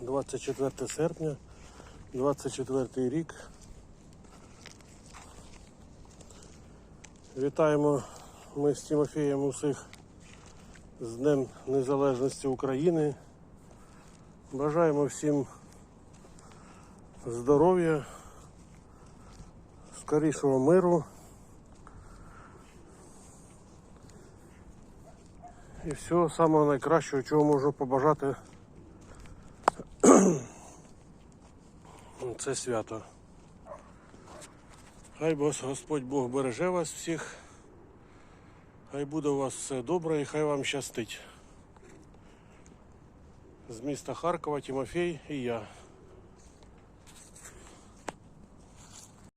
24 серпня, 24 рік. Вітаємо ми з Тимофієм усіх з Днем Незалежності України. Бажаємо всім здоров'я, скорішого миру. І всього самого найкращого, чого можу побажати це свято. Хай вас Господь Бог береже вас всіх. Хай буде у вас все добре і хай вам щастить. З міста Харкова Тимофій і я.